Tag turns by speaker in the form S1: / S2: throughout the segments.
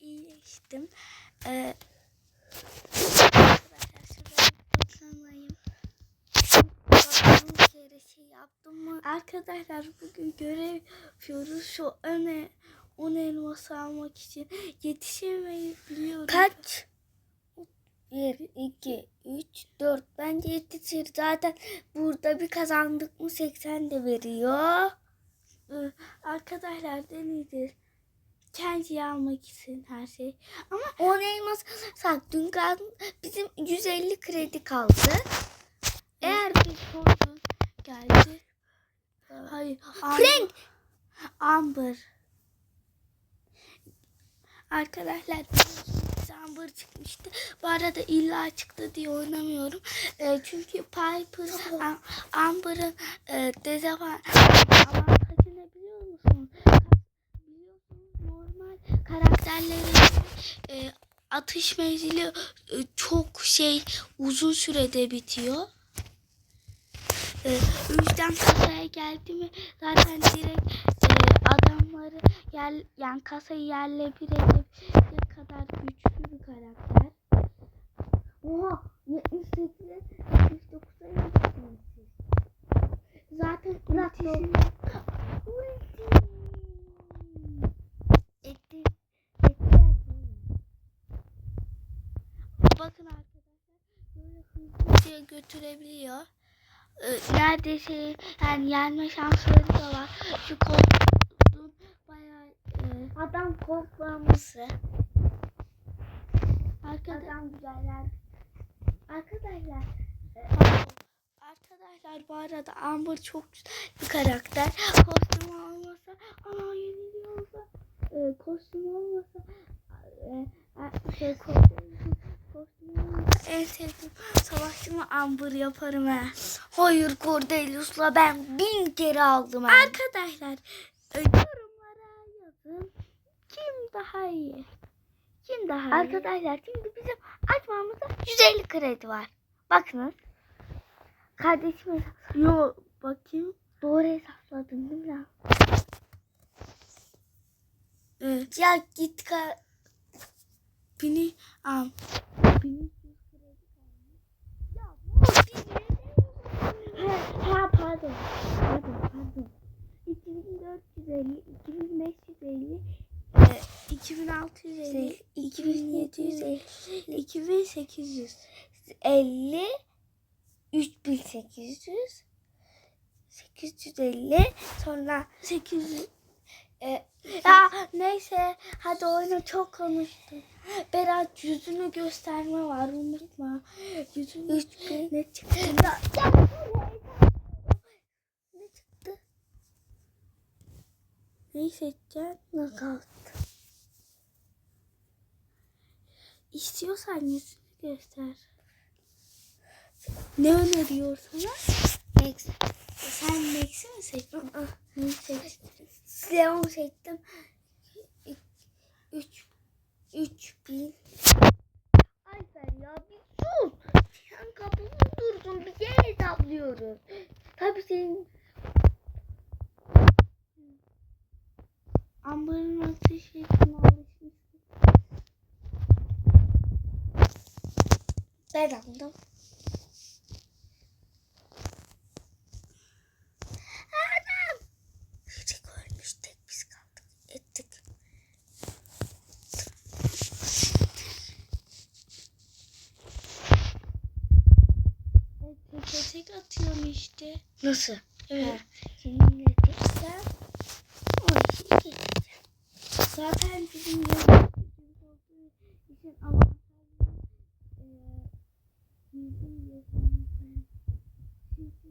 S1: iyileştim. Ee, şey yaptım mı? Arkadaşlar bugün görev yapıyoruz. Şu öne on elması almak için yetişemeyi biliyorum.
S2: Kaç? 1, 2, 3, 4. Bence yetişir. Zaten burada bir kazandık mı 80 de veriyor.
S1: Ee, arkadaşlar deneyeceğiz. Kendi almak için her şey. Ama
S2: 10 elmas sak dün bizim 150 kredi kaldı.
S1: eğer bir sorun geldi. Hayır.
S2: Frank!
S1: Amber. Arkadaşlar Amber çıkmıştı. Bu arada illa çıktı diye oynamıyorum. Ee, çünkü Piper Am- Amber'ın e, dezavantajı ne biliyor musunuz? Biliyorsunuz normal karakterlerin e, atış menzili e, çok şey uzun sürede bitiyor. O yüzden kasaya geldi mi zaten direkt e, adamları yer, yani kasayı yerle bir edebilecek kadar güçlü bir karakter.
S2: Oha 78'e 79'a yetişmişiz.
S1: Zaten
S2: Bırak
S1: ultisini
S2: Ulti.
S1: etti. Ettiler. Bakın arkadaşlar hızlıca götürebiliyor. Ee, neredeyse yani yenme şansları da var. Şu koltuğun bayağı e,
S2: Adam korkmaması.
S1: arkadaşlar
S2: Adam güzeller.
S1: Arkadaşlar Arkadaşlar bu arada Amber çok güzel bir karakter. Kostüm olmasa ama yeniliyorsa e, kostüm olmasa e, e, şey kostüm, kostüm olmasa en sevdiğim savaşçımı Amber yaparım he.
S2: Hayır Cordelius'la ben bin kere aldım. hem.
S1: Arkadaşlar yorumlara yazın. Kim daha iyi? Kim daha iyi?
S2: Arkadaşlar şimdi bizim açmamızda 150 kredi var. Bakınız. Kardeşime
S1: Yo bakayım.
S2: doğru hesapladın değil mi?
S1: Evet.
S2: Ya git ka
S1: Bini al. Bini
S2: Ha, ha pardon. Pardon pardon. 2450, 2550,
S1: e, 2650, 2750,
S2: 2750,
S1: 2800.
S2: 50, 3800, 850, sonra
S1: 800.
S2: e,
S1: Ya neyse hadi oyna çok konuştum. Berat yüzünü gösterme var unutma. Yüzünü
S2: 3000.
S1: ne çıktı?
S2: Ya, ya buraya.
S1: Ne çıktı? Neyi seçeceksin?
S2: Knockout.
S1: İstiyorsan yüzünü göster. Ne öneriyor sana?
S2: Max.
S1: Sen Max'i mi seçtin? Neyi seçtin?
S2: Leon seçtim. 3 3000. Ayfer ya bir sus. Sen kapını durdun bir şey hesaplıyoruz. Tabii senin
S1: Amber'ın atış şekline alışmışsın.
S2: ben aldım. Anam. Çocuk ölmüş tek biz kaldık. Ettik.
S1: Tek atıyorum işte.
S2: Nasıl?
S1: Evet.
S2: Seninle tekrar 12 geçeceğim.
S1: Zaten bizim için avantajlı e, yüzün yazılmasını çünkü.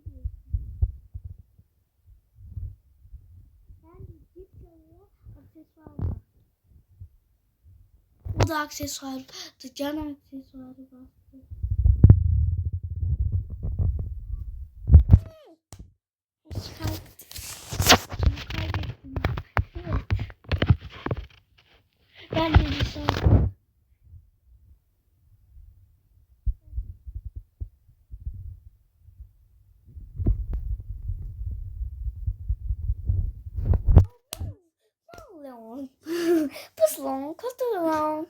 S1: Ben de cip çalıyor aksesuar var. O da aksesuar. Can aksesuarı bastı. Kaybettim. Kaybettim.
S2: Evet.
S1: Ben de bir şey.
S2: Aslan katılan.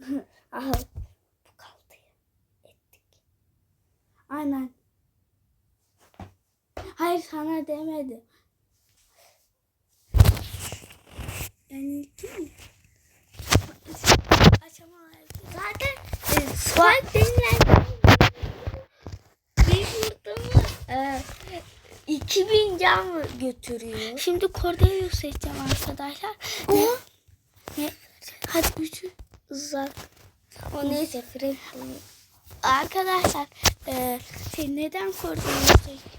S2: Aha. Bu kaldı. Ettik.
S1: Aynen. Hayır sana demedim. Yani mi? Açamam.
S2: Zaten e, Swipe denilen bir vurduğumuz e, 2000 can mı götürüyor?
S1: Şimdi Cordelius seçeceğim arkadaşlar. Ne? Hadi üçü.
S2: Uzak. O neyse bunu.
S1: Arkadaşlar e, şey neden seçtim?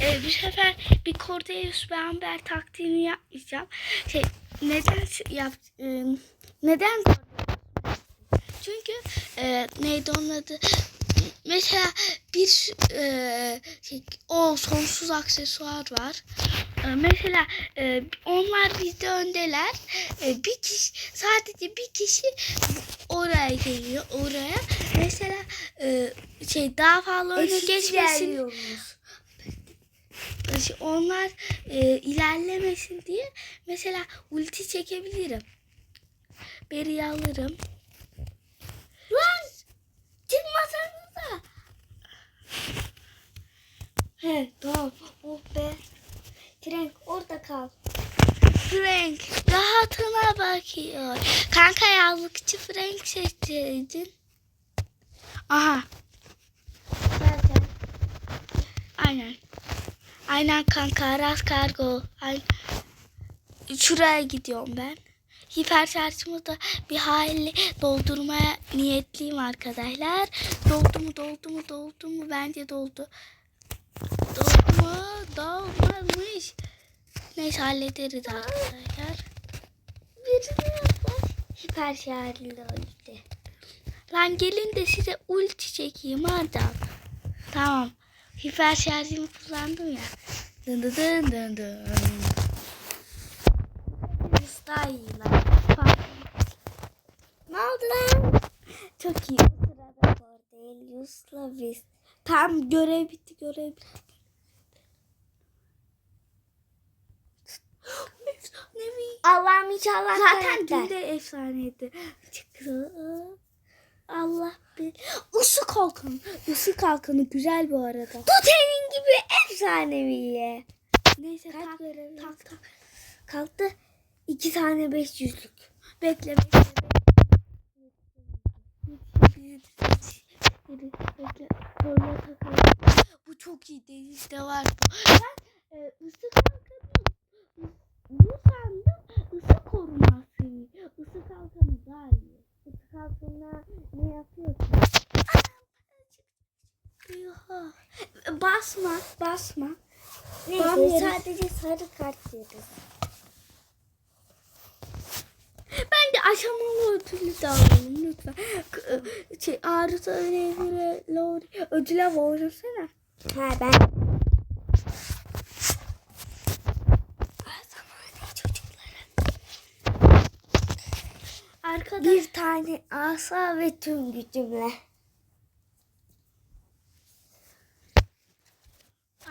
S1: E, bu sefer bir Cordelius ve Amber taktiğini yapmayacağım. Şey neden yap e, neden? Çünkü e, neydi onun adı? Mesela bir e, şey, o sonsuz aksesuar var. E, mesela e, onlar bizde öndeler. E, bir kişi sadece bir kişi oraya geliyor oraya. Mesela e, şey daha fazla öne geçmesin. onlar e, ilerlemesin diye mesela ulti çekebilirim. Beri alırım.
S2: Lan! Çıkmasanıza. He tamam. Oh be. Frank orada kal.
S1: Frank rahatına bakıyor. Kanka yazlıkçı Frank seçseydin. Aha
S2: Zaten.
S1: aynen. Aynen kanka Aras kargo. Aynen. Şuraya gidiyorum ben. Hiper şarjımı da bir hayli doldurmaya niyetliyim arkadaşlar. Doldu mu doldu mu doldu mu bence doldu. Mu dolmamış. Neyse hallederiz arkadaşlar.
S2: Birini yaklaş. Hiper şehirli işte.
S1: Lan gelin de size ulti çekeyim adam. Tamam. Hiper şarjımı kullandım ya. Dın dın dın dın dın.
S2: Biz iyi lan. Ne oldu lan?
S1: Çok iyi.
S2: Bu sırada Cordelius'la biz.
S1: Tam görev bitti görev bitti. Ne mi?
S2: Allah'ım inşallah
S1: Zaten dün de efsaneydi. Çıktı. Allah bil. Isı kalkanı. Isı kalkanı güzel bu arada.
S2: Tutenin gibi efsanevi.
S1: Neyse tak
S2: görevi?
S1: tak tak.
S2: Kalktı. iki tane 500'lük.
S1: Bekle bekle. bekle. Bekle. Bu çok iyi denizde var bu. Ben e, ısı kalkanı bu sandım ısı koruması. Isı kalkanı daha iyi.
S2: Isı kalktığında ne yapıyorsun?
S1: Basma basma.
S2: Neyse
S1: Bam
S2: sadece sarı kart yeriz.
S1: Ben de aşamalı ödülü de alalım lütfen. K- Şey, Arıza ödülü, Lori ödüle oynasana.
S2: Ha ben.
S1: Arkada
S2: Bir tane asa ve tüm gücümle.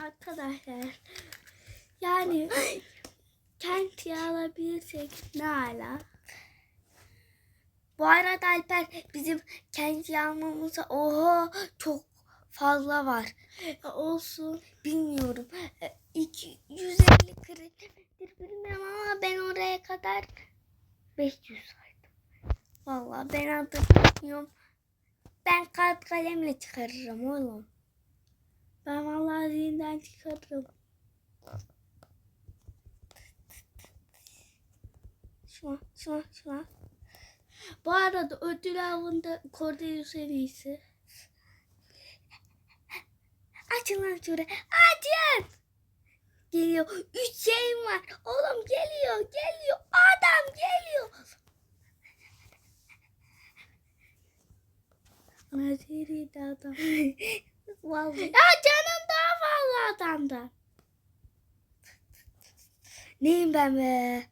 S1: arkadaşlar yani kenti alabilirsek ne ala.
S2: Bu arada Alper bizim kendi almamıza oho çok fazla var.
S1: Olsun.
S2: Bilmiyorum. E, 250 kredidir bilmiyorum ama ben oraya kadar 500 saydım. Vallahi ben hatırlamıyorum. Ben kart kalemle çıkarırım oğlum.
S1: Ben vallahi zihinden çıkarırım.
S2: Şuna şuna şuna.
S1: Bu arada ödül avında Cordelius en iyisi.
S2: Açın lan şurayı. Açın. Geliyor. Üç şeyim var. Oğlum geliyor. Geliyor. Adam geliyor.
S1: Naziriydi adam.
S2: Vallahi.
S1: Ya canım daha fazla adamdan.
S2: Neyim ben be?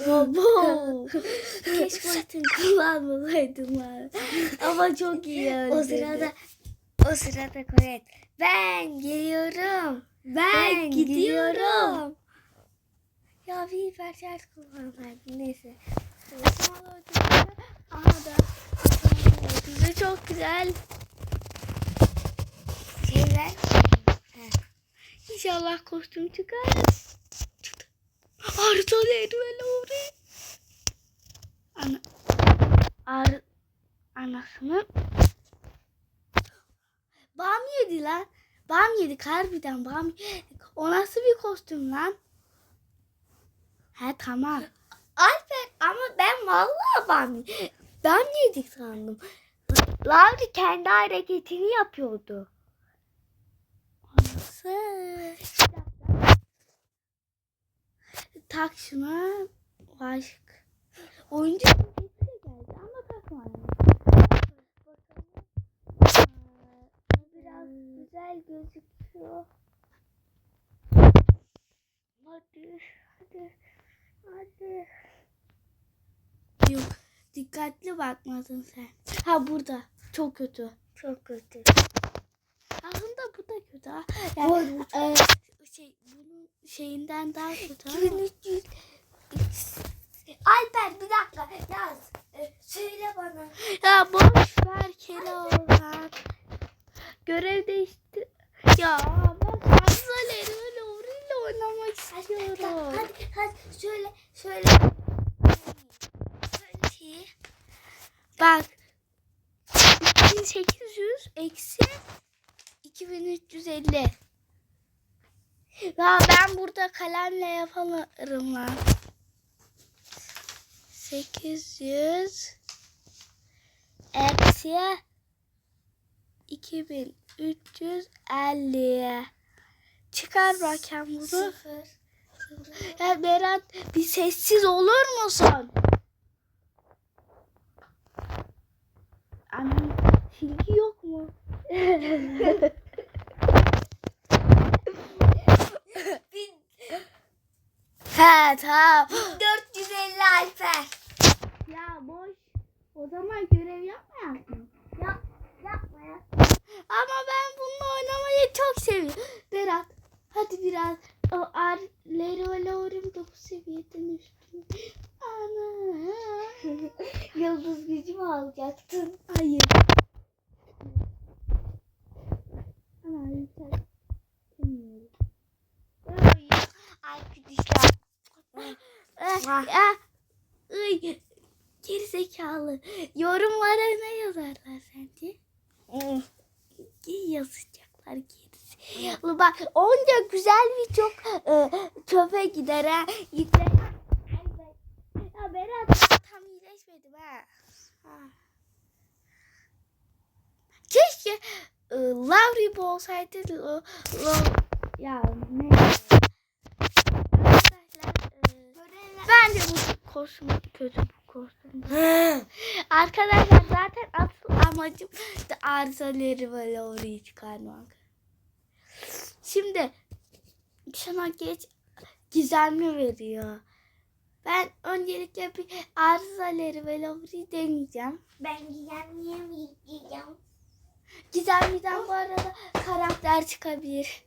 S1: Robo. Keşke ultimi kullanmasaydım lan. Ama çok iyi öldürdü.
S2: O sırada o sırada Koret. Ben geliyorum.
S1: ben, gidiyorum.
S2: Ya bir hiper şarj kullanmaydım. Neyse.
S1: Aha da. Ödülü çok güzel.
S2: Şeyler.
S1: İnşallah kostüm çıkar. Çıktı. Arıza Edwell oraya. Ana. Ar anasını. Bam yedi lan. Bam yedik harbiden bam yedik. O nasıl bir kostüm lan? He tamam.
S2: Alper ama ben vallahi ben ben yedik sandım. Lavri kendi hareketini yapıyordu.
S1: Nasıl? Tak şuna. Aşk. Oyuncu getir geldi ama takma.
S2: Biraz güzel gözüküyor. Hadi, hadi, hadi.
S1: Dikkatli bakmadın sen. Ha burada. Çok kötü.
S2: Çok kötü.
S1: Aslında bu da kötü ha. Yani, e, şey, bunun şeyinden daha kötü ama.
S2: 2300. Alper bir dakika yaz. Ee, söyle bana.
S1: Ya boş ver Keloğlan. Görev değişti. Ya ben fazla öyle orayla oynamak istiyorum.
S2: Hadi hadi söyle söyle.
S1: Söyle. Bak. 2800 eksi 2350. Ya ben burada kalemle yaparım lan. 800 eksi 2350. Çıkar bakayım bunu.
S2: Sıfır.
S1: Ya Berat bir sessiz olur musun? Anne silgi yok mu? Tamam.
S2: 450 Alper.
S1: Ya boş. O zaman görev yapmayalım.
S2: Yap, yapma ya.
S1: Ama ben bununla oynamayı çok seviyorum. Berat hadi biraz o ar Leroy Laurim 9 seviyeden üstün. Ana.
S2: Yıldız gücü mü alacaktın?
S1: Hayır. Bilmiyorum.
S2: Ay, Arkadaşlar.
S1: Ah, ah, Iy, geri zekalı. Yorumlara ne yazarlar sence? İyi yazacaklar gerisi. Bak onca güzel bir çok e, çöpe gider ha. Yükle. Ya Berat iyileşmedim ha. Ha. Keşke e, Lavri olsaydı o, o, ya ne? Arkadaşlar e, bence bu kostüm kötü bu kostüm. Arkadaşlar zaten asıl amacım da arızaları böyle oraya çıkarmak. Şimdi şuna geç gizemli veriyor. Ben öncelikle bir arızaları böyle orayı deneyeceğim.
S2: Ben gizemliye mi gideceğim?
S1: Gizemliden bu arada karakter çıkabilir.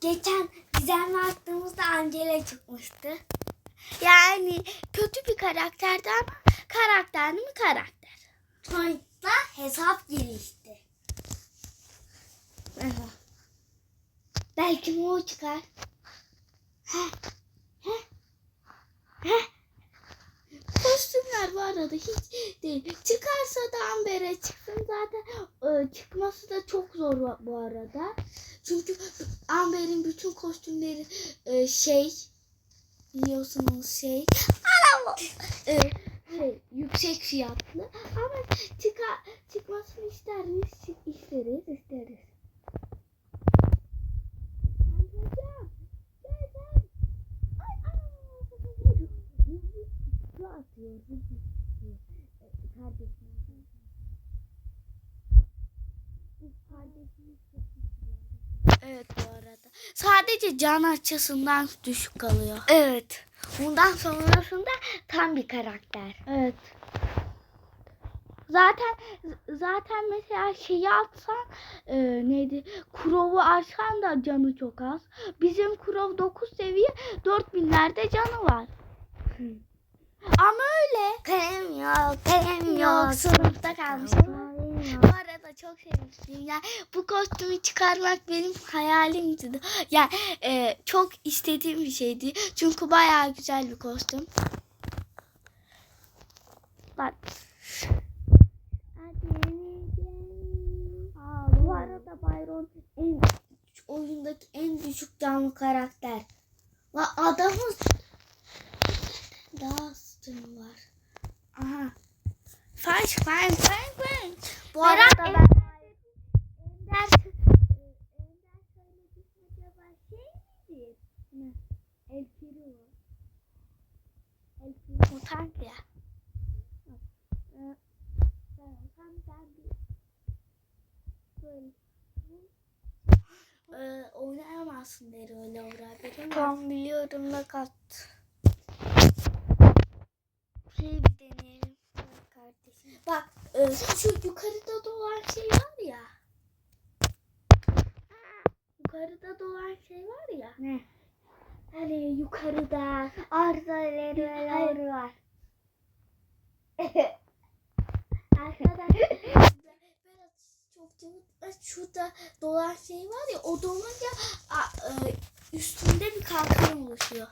S2: Geçen gizemli attığımızda Angela çıkmıştı.
S1: Yani kötü bir karakterdi ama karakter mi karakter.
S2: Sonuçta hesap gelişti.
S1: Belki o çıkar? Heh. Kostümler bu arada hiç değil. Çıkarsa da Amber'e çıksın zaten e, çıkması da çok zor bu- arada. Çünkü Amber'in bütün kostümleri e, şey biliyorsunuz şey Anam! E, şey, yüksek fiyatlı ama çıka, çıkmasını ister miyiz? İsteriz, isteriz. Hocam, gel gel. Ay, anam! Hızlı atıyor. E, Kardeşim. Bu kardeşimiz çok güçlü. Evet bu arada. Sadece can açısından düşük kalıyor.
S2: Evet. Bundan sonrasında tam bir karakter.
S1: Evet. Zaten zaten mesela şeyi atsan e, neydi? Kurov'u açsan da canı çok az. Bizim Kurov 9 seviye 4000'lerde canı var. Ama öyle.
S2: Kalem yok, kalem
S1: Yok sınıfta kalmıştım. Bu arada çok sevmiştim. Yani bu kostümü çıkarmak benim hayalimdi. Yani e, çok istediğim bir şeydi. Çünkü bayağı güzel bir kostüm. Bak.
S2: Aa, bu arada Byron en oyundaki en düşük canlı karakter. La adamın daha sütun var.
S1: Aha. Faş, faş, faş, faş.
S2: Bu arada
S1: en-
S2: ben
S1: Ender, Ender söyledik acaba şey miydi? Ne? El Primo. El Primo tank ya. Ee, ben- ben- ben bir- böyle- Ee, oynayamazsın der öyle uğraşır.
S2: tam biliyorum da kat.
S1: Şey bir deneyelim kardeşim. Bak e, şu yukarıda dolan şey var ya. Yukarıda dolan şey var ya.
S2: Ne?
S1: Hani yukarıda.
S2: Arızaları
S1: Hayır.
S2: var.
S1: Arkadaşlar çok cıvıt şurada dolan şey var ya o dolunca e, üstünde bir kalkan oluşuyor.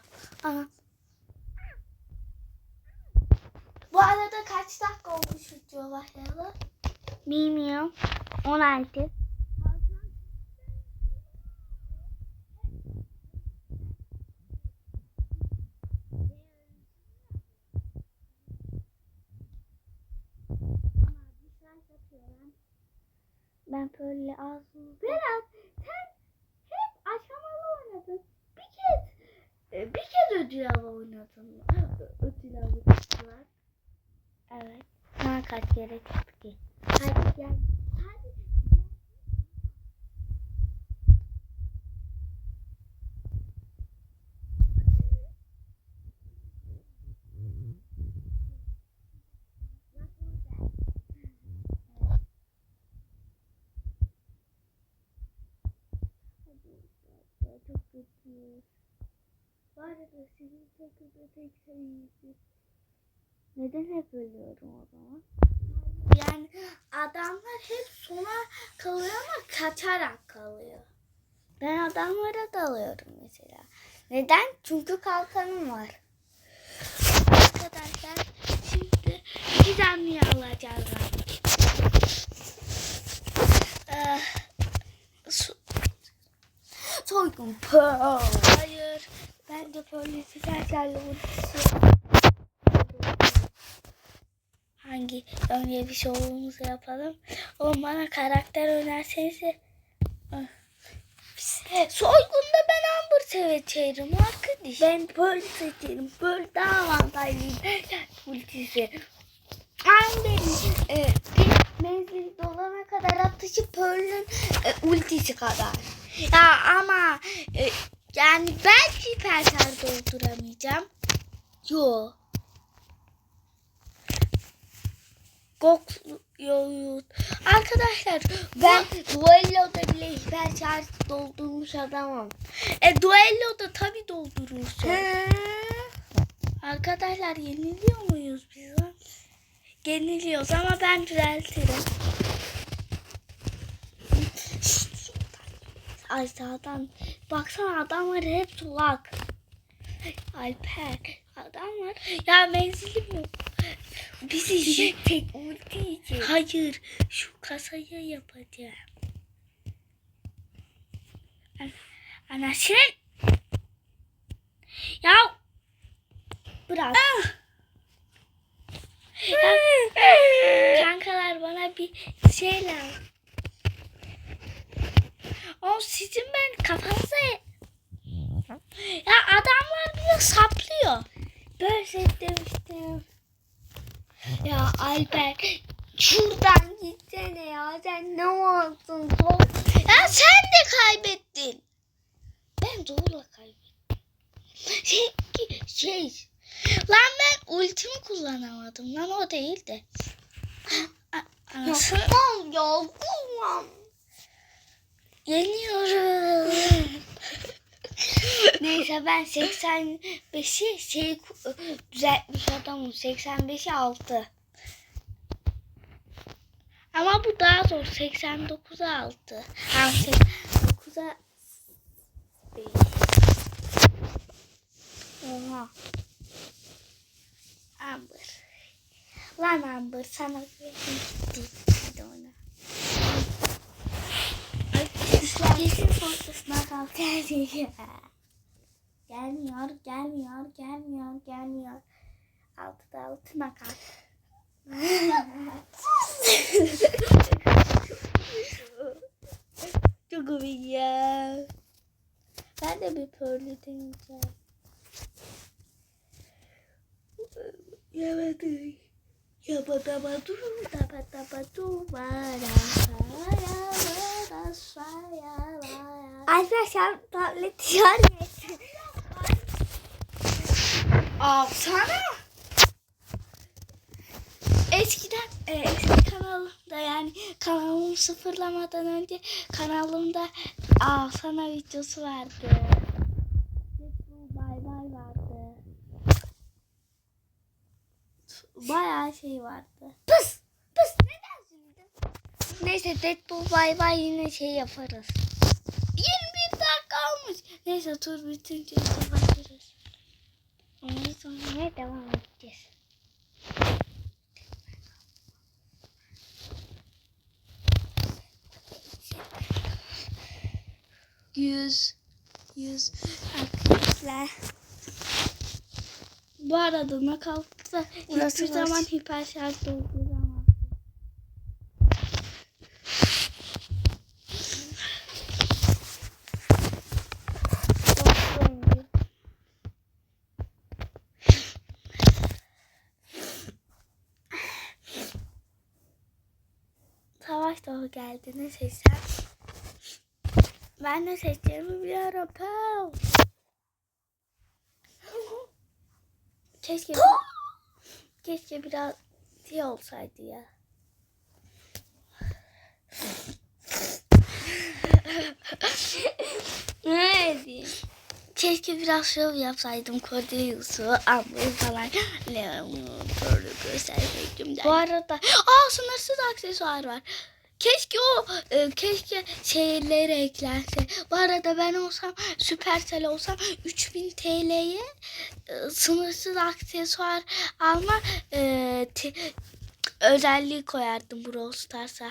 S1: Ana. Bu arada kaç dakika olmuş video başlayalı?
S2: Bilmiyorum. 16. Ben böyle az
S1: Berat sen hep aşamalı oynadın. Bir kez e, bir kez ödül avı oynadın. Ödül avı.
S2: Evet. Sana kaç kere çıktı?
S1: Hadi gel. Hadi.
S2: Çok kötü.
S1: Bu arada sizin takımda tek sayısı.
S2: Neden hep ölüyorum o zaman?
S1: Yani adamlar hep sona kalıyor ama kaçarak kalıyor.
S2: Ben adamlara dalıyorum mesela. Neden? Çünkü kalkanım var.
S1: Arkadaşlar şimdi gizemliği alacağız. Ee, su-
S2: Soygun Pearl.
S1: hayır. Bence polisi serserle ultisi. Hangi önce bir şovumuzu yapalım. O bana karakter önerseniz Soygunda ben Amber seçerim arkadaş.
S2: Ben Pearl seçerim. Pearl daha avantajlıyım.
S1: ultisi.
S2: Amber'in e, bir menzil dolana kadar atışı Pearl'ün e, ultisi kadar.
S1: Ya ama e, yani ben hiperser dolduramayacağım. Yo. Yo. Arkadaşlar
S2: Ben
S1: ben
S2: duelloda bile hiper şarj doldurmuş adamım.
S1: e, duelloda tabi doldurursun. Arkadaşlar yeniliyor muyuz biz lan? Yeniliyoruz ama ben düzeltirim. Ay sağdan. Baksana adamlar hep sulak. Alper. Adamlar. Ya menzilim yok. Bizi
S2: tek ulti için.
S1: Hayır. Şu kasayı yapacağım. An Anasını. Ya.
S2: Bırak.
S1: Ya, Kankalar bana bir şey lazım. O sizin ben kafanıza... Ya adamlar bizi saplıyor.
S2: Böyle demiştim. Ya Alper şuradan gitsene ya sen ne olsun sol.
S1: Ya sen de kaybettin.
S2: Ben zorla kaybettim.
S1: Şey, şey. Lan ben ultimi kullanamadım. Lan o değil de. Anasını
S2: Tamam ya kullan.
S1: yeniyorum. Neyse ben 85'i şey düzeltmiş adamım. 85'i 6. Ama bu daha zor. 89'a 6. Ha 9'a 5. Oha. Amber. Lan Amber sana gitti. Hadi ona. Kesin postasına kalk gelmiyor. Gelmiyor, gelmiyor, gelmiyor, gelmiyor. Altıda altına kalk. Çok komik ya. Ben de bir pörlü deneyeceğim. Vara, vara, vara.
S2: Arkadaşlar tablet yani.
S1: Alsana. Eskiden e, eski kanalımda yani kanalımı sıfırlamadan önce kanalımda Alsana videosu vardı. Bay Bay vardı. Bayağı şey vardı.
S2: Pıs pıs neden sürdün?
S1: Neyse Deadpool Bay Bay yine şey yaparız. 21 dakika olmuş. Neyse tur bitince kapatırız. Sonra devam edeceğiz. Yüz. Yüz. Arkadaşlar. Bu arada nakaltta
S2: Burası
S1: hiçbir zaman hiper şarj dolduramaz. Geldi. Ne seçsem? Ben ne seçeceğimi biliyorum. Pow. Keşke keşke biraz şey olsaydı ya. ne diyeyim? Keşke biraz şov yapsaydım Cordeus'u, Amber'ı falan. Leon'u böyle gösterseydim. Bu arada aa sınırsız aksesuar var. Keşke o e, keşke şeyleri eklense. Bu arada ben olsam Supercell olsam 3000 TL'ye e, sınırsız aksesuar alma e, te- özelliği koyardım Brawl Stars'a.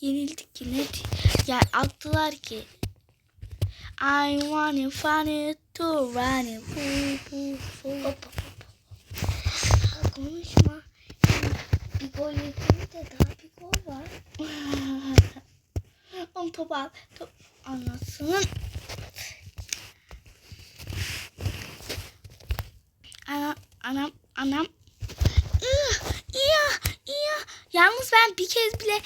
S1: Yenildik ki ne di- ya attılar ki I want it funny to run it.
S2: Hop, hop,
S1: Konuşma.
S2: Bir gol yedin de daha var.
S1: Onu top al. Top anasının. Ana, anam, anam. İya, iya. Yalnız ben bir kez bile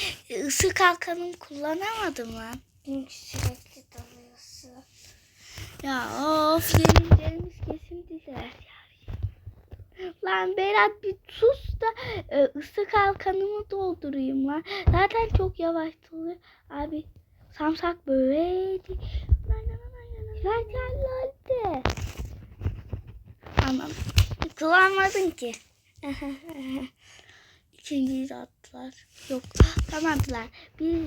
S1: ısı kalkanımı kullanamadım lan.
S2: Çünkü sürekli dalıyorsun.
S1: Ya of yenilerimiz kesin düşer. Lan Berat bir sus da e, ısı kalkanımı doldurayım lan. Zaten çok yavaş oluyor. Abi samsak böyleydi. Gel gel hadi. Anam. Kullanmadın ki. İkinciyi de attılar. Yok atamadılar. Biz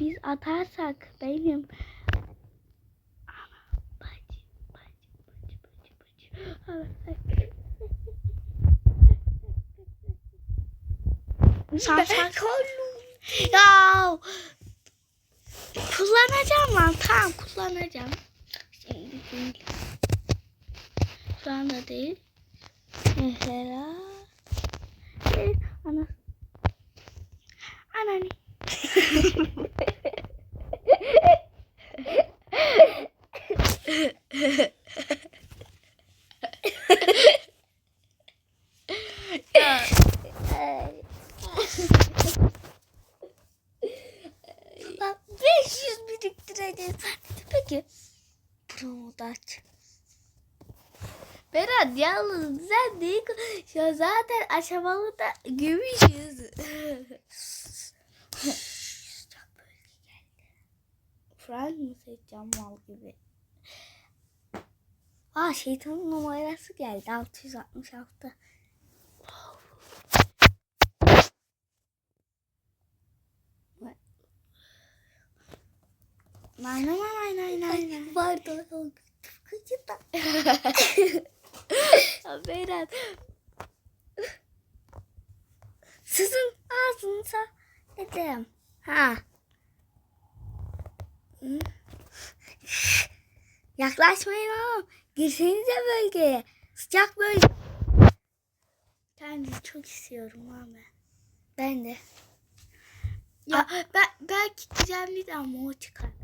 S1: biz atarsak benim Bacı, bacı, bacı, bacı, bacı. Samsak. ya kullanacağım lan tamam kullanacağım. Şu anda değil. Mesela. Ee, Ana. Anani. ya. Lan 500 biriktireceğiz. Peki. Promoda. Berat yalnız sen değil. Ya zaten aşamalı da gümüşüz. Frank mı seçeceğim mal gibi?
S2: Aa şeytanın numarası geldi 666.
S1: Nay nay nay nay nay nay.
S2: Pardon. Kıcıda.
S1: Ya Berat. Sizin ağzınıza
S2: Dedim. Ha. Yaklaşmayın oğlum. Girsenize bölgeye. Sıcak bölge.
S1: kendimi çok istiyorum abi.
S2: Ben de.
S1: Ya ben belki gizemliden ama o çıkar.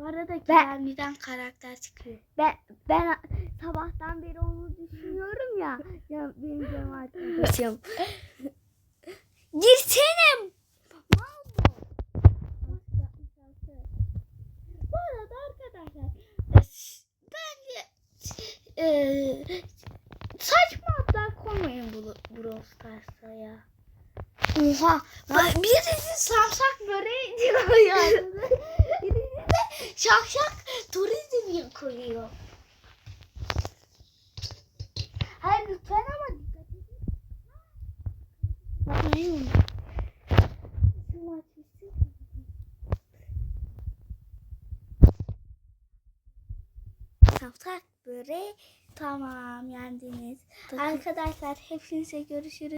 S1: Bu arada gizemliden karakter çıkıyor.
S2: Ben, ben sabahtan beri onu düşünüyorum ya. Ya benim canım arkadaşım. Girsene. Bu.
S1: Arada arkadaşlar bence e, saçma adlar koymayın bu Brawl Stars'a ya.
S2: Oha.
S1: Birisi samsak böreği diyor yani. Şakşak turizm koyuyor. Hayır lütfen ama dikkat edin. Bitsin.
S2: Safsak böreği.
S1: Tamam yendiniz. Arkadaşlar hepinize görüşürüz.